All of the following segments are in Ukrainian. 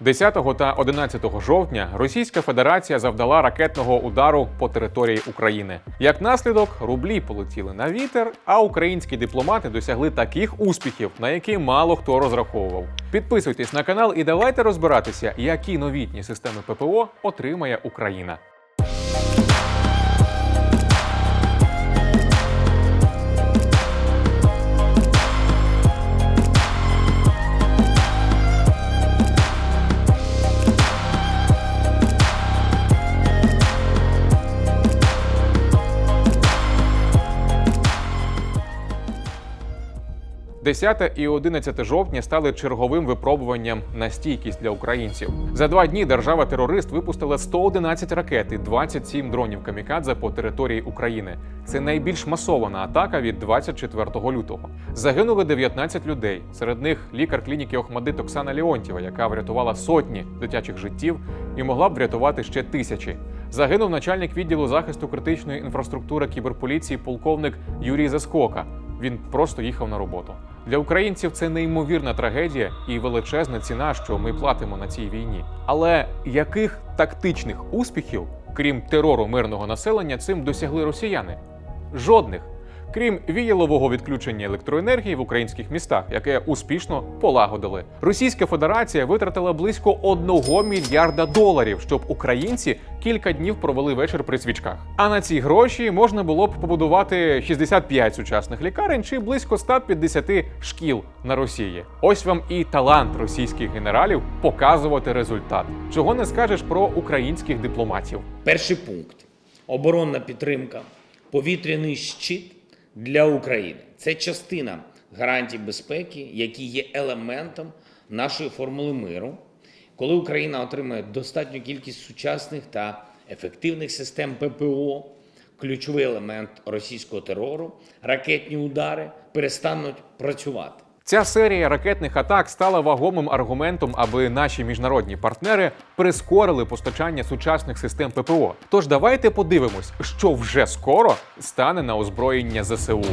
10 та 11 жовтня Російська Федерація завдала ракетного удару по території України. Як наслідок, рублі полетіли на вітер, а українські дипломати досягли таких успіхів, на які мало хто розраховував. Підписуйтесь на канал і давайте розбиратися, які новітні системи ППО отримає Україна. – 10 і 11 жовтня стали черговим випробуванням на стійкість для українців. За два дні держава-терорист випустила 111 ракет і 27 дронів камікадзе по території України. Це найбільш масована атака від 24 лютого. Загинули 19 людей. Серед них лікар клініки Охмадит Оксана Леонтєва, яка врятувала сотні дитячих життів і могла б врятувати ще тисячі. Загинув начальник відділу захисту критичної інфраструктури кіберполіції полковник Юрій Заскока. Він просто їхав на роботу. Для українців це неймовірна трагедія і величезна ціна, що ми платимо на цій війні. Але яких тактичних успіхів, крім терору мирного населення, цим досягли росіяни? Жодних. Крім віялового відключення електроенергії в українських містах, яке успішно полагодили, Російська Федерація витратила близько 1 мільярда доларів, щоб українці кілька днів провели вечір при свічках. А на ці гроші можна було б побудувати 65 сучасних лікарень чи близько 150 шкіл на Росії. Ось вам і талант російських генералів показувати результат. Чого не скажеш про українських дипломатів. Перший пункт оборонна підтримка, повітряний щит для України. Це частина гарантій безпеки, які є елементом нашої формули миру. Коли Україна отримає достатню кількість сучасних та ефективних систем ППО, ключовий елемент російського терору, ракетні удари перестануть працювати. Ця серія ракетних атак стала вагомим аргументом, аби наші міжнародні партнери прискорили постачання сучасних систем ППО. Тож давайте подивимось, що вже скоро стане на озброєння ЗСУ.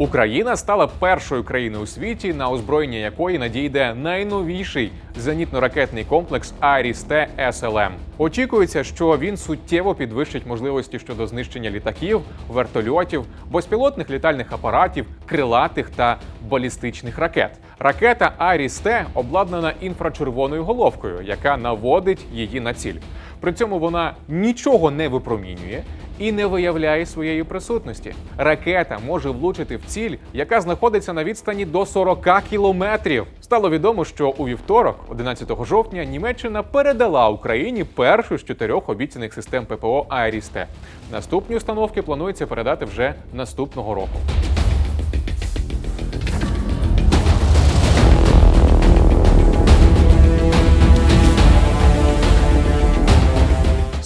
Україна стала першою країною у світі, на озброєння якої надійде найновіший зенітно-ракетний комплекс Арісте СЛМ. Очікується, що він суттєво підвищить можливості щодо знищення літаків, вертольотів, безпілотних літальних апаратів, крилатих та балістичних ракет. Ракета Арісте обладнана інфрачервоною головкою, яка наводить її на ціль. При цьому вона нічого не випромінює і не виявляє своєї присутності. Ракета може влучити в ціль, яка знаходиться на відстані до 40 кілометрів. Стало відомо, що у вівторок, 11 жовтня, Німеччина передала Україні першу з чотирьох обіцяних систем ППО Айрісте. Наступні установки планується передати вже наступного року.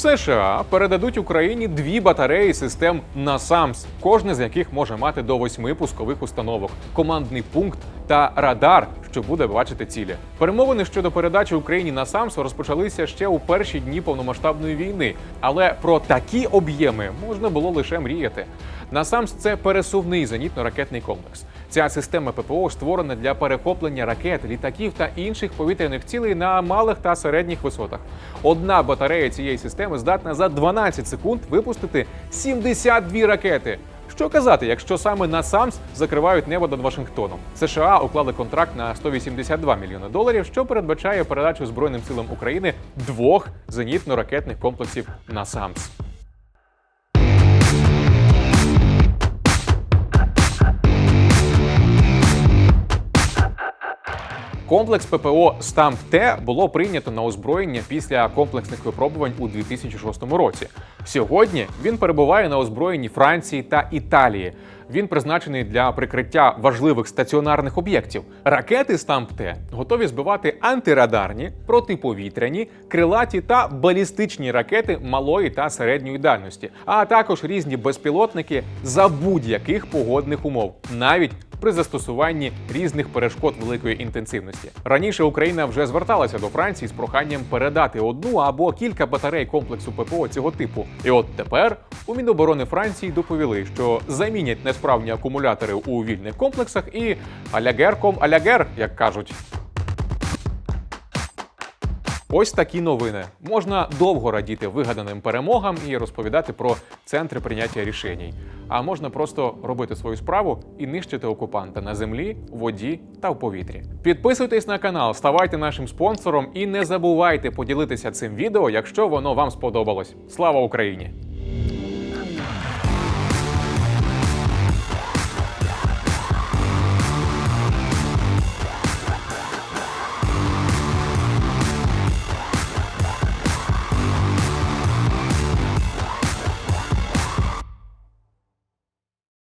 США передадуть Україні дві батареї систем NASAMS, кожна з яких може мати до восьми пускових установок, командний пункт та радар, що буде бачити цілі. Перемовини щодо передачі Україні на NASAMS розпочалися ще у перші дні повномасштабної війни, але про такі об'єми можна було лише мріяти. NASAMS – це пересувний зенітно-ракетний комплекс. Ця система ППО створена для перехоплення ракет, літаків та інших повітряних цілей на малих та середніх висотах. Одна батарея цієї системи здатна за 12 секунд випустити 72 ракети. Що казати, якщо саме на САМС закривають небо над Вашингтоном? США уклали контракт на 182 мільйони доларів, що передбачає передачу Збройним силам України двох зенітно-ракетних комплексів на САМС. Комплекс ППО Стамп Т було прийнято на озброєння після комплексних випробувань у 2006 році. Сьогодні він перебуває на озброєнні Франції та Італії. Він призначений для прикриття важливих стаціонарних об'єктів. Ракети Стамп Т готові збивати антирадарні, протиповітряні, крилаті та балістичні ракети малої та середньої дальності, а також різні безпілотники за будь-яких погодних умов, навіть при застосуванні різних перешкод великої інтенсивності. Раніше Україна вже зверталася до Франції з проханням передати одну або кілька батарей комплексу ППО цього типу. І от тепер у Міноборони Франції доповіли, що замінять несправні акумулятори у вільних комплексах і алягерком алягер, як кажуть. Ось такі новини. Можна довго радіти вигаданим перемогам і розповідати про центри прийняття рішень. А можна просто робити свою справу і нищити окупанта на землі, воді та в повітрі. Підписуйтесь на канал, ставайте нашим спонсором і не забувайте поділитися цим відео, якщо воно вам сподобалось. Слава Україні!